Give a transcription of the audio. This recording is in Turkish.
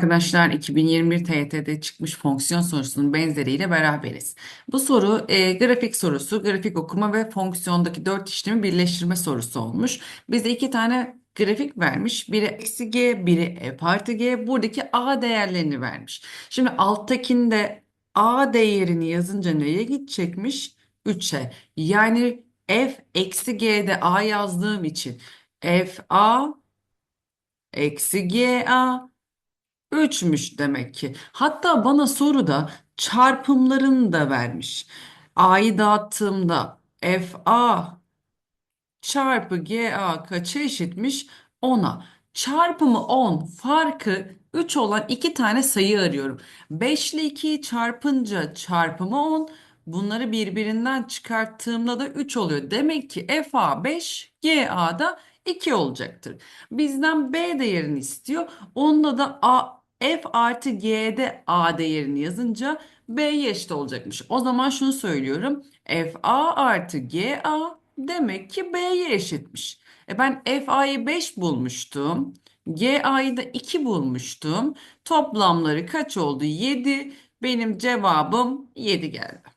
Arkadaşlar 2021 TYT'de çıkmış fonksiyon sorusunun benzeriyle beraberiz. Bu soru e, grafik sorusu, grafik okuma ve fonksiyondaki dört işlemi birleştirme sorusu olmuş. Bize iki tane grafik vermiş. Biri eksi g, biri f artı g. Buradaki a değerlerini vermiş. Şimdi alttakinde a değerini yazınca neye gidecekmiş? 3'e. Yani f eksi g'de a yazdığım için f a eksi g a 3'müş demek ki. Hatta bana soruda çarpımlarını da vermiş. A'yı dağıttığımda FA çarpı GA kaça eşitmiş? 10'a. Çarpımı 10, farkı 3 olan iki tane sayı arıyorum. 5 ile 2'yi çarpınca çarpımı 10. Bunları birbirinden çıkarttığımda da 3 oluyor. Demek ki FA 5, GA da 2 olacaktır. Bizden B değerini istiyor. Onda da A, F artı G'de A değerini yazınca B'ye eşit olacakmış. O zaman şunu söylüyorum. FA artı GA demek ki B'ye eşitmiş. E ben FA'yı 5 bulmuştum. GA'yı da 2 bulmuştum. Toplamları kaç oldu? 7. Benim cevabım 7 geldi.